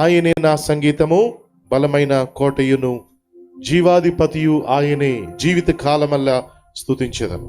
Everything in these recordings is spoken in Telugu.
ఆయనే నా సంగీతము బలమైన కోటయును జీవాధిపతియు ఆయనే జీవిత కాలమల్లా స్తుతించెదను.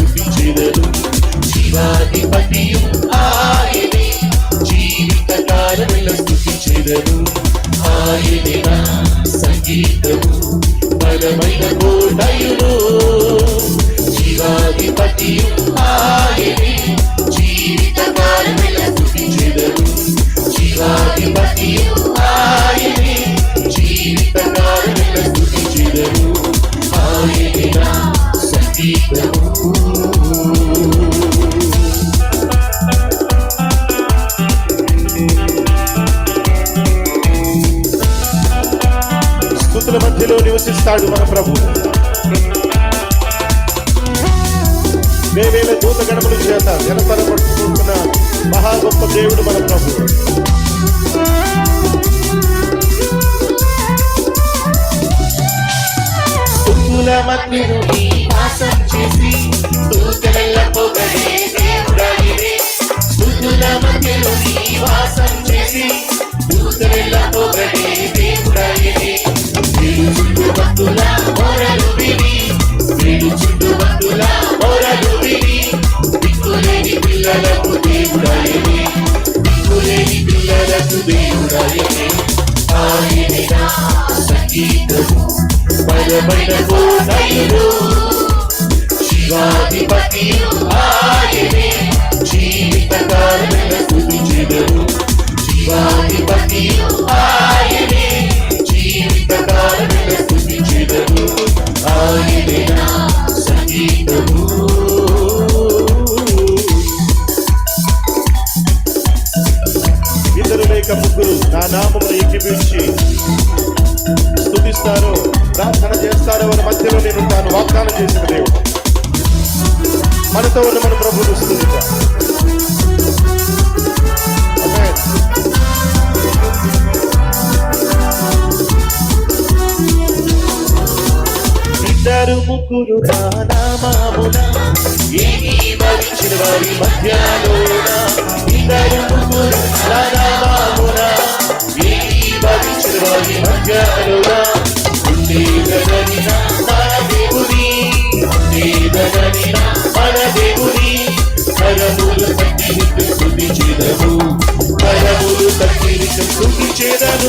జీవాధిపతియు ఆయనే. జీవితకాలముల స్థుతించెదను ఆయనే నా సంగీతము. బలమైన కోటయును జీవాధిపతియు ఆయనే. జీవితకాలముల స్థుతించెదను జీవాధిపతియు ఆయనే. జీవితకాలముల స్థుతించెదను ఆయనే నా సంగీతము. స్థుతుల మధ్యలో నివసిస్తాడు మన ప్రభు. దేవేల దూతగణముల చేత జనపరపడుతున్న మహా గొప్ప దేవుడు మన ప్రభు. సంగీతము బలమైన కోటయుడు శివాధిపతియు ఆయనే జీవితకాలమైన స్థుతించెదను శివాధిపతియు ఆయనే జీవితకాలమైన స్థుతించెదను ఆయనే నా సంగీతము ఇద్దరు ముగ్గురు నా నామ ప్రార్థన చేస్తారో వారి మధ్యలో నేను తాను వాగ్దానం చేసిన దేవుడు. మనతో ఉన్న మన ప్రభువును స్థుతిద్దాం ఇద్దరు ముగ్గురు నా వారి మధ్యలోన? ఇద్దరు ముగ్గురు నా వారి మధ్యలోన? స్థుతి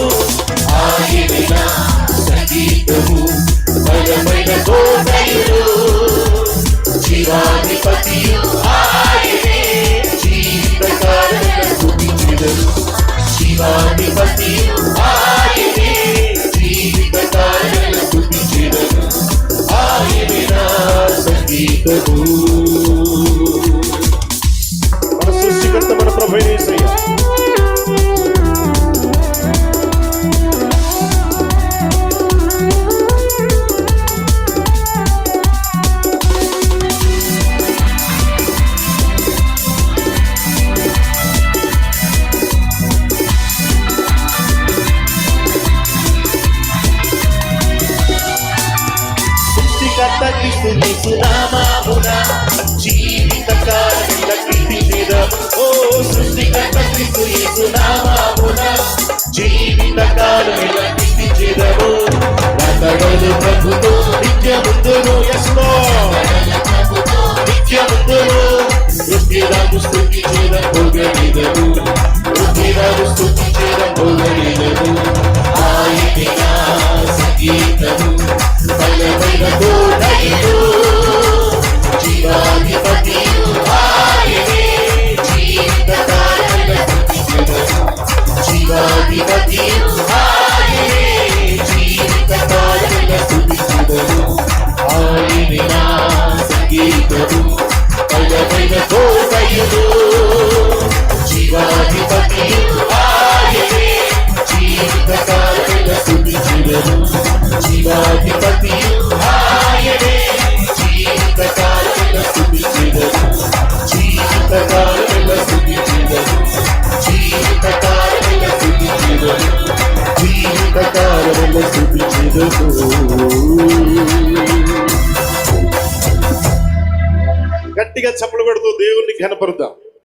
సృష్టికర్త క్రీస్తు యేసు నామామున జీవితకాలమున కీర్తించెదము నతడలు ప్రభుతో నిత్యముందును యస్మో నిత్యముందును రుద్ధిరాము స్థుతి చేయడం పొగడిదము రుద్ధిరాము స్థుతి చేయడం పొగడిదము ఆయనే నా సంగీతము బలమైన ఆయన తోడయుడు జీవాధిపతి ఆయనే జీవితకాలైన తుది చివరు జీవాధిపతి ఆయనే జీవితకాలైన తుది చివరు జీవితకాలైన తుది చివరు జీవితకాలైన తుది చివరు జీవితకాలైన తుది చివరు గట్టిగా చప్పలు కొడుతూ దేవుణ్ణి ఘనపరుద్దాం.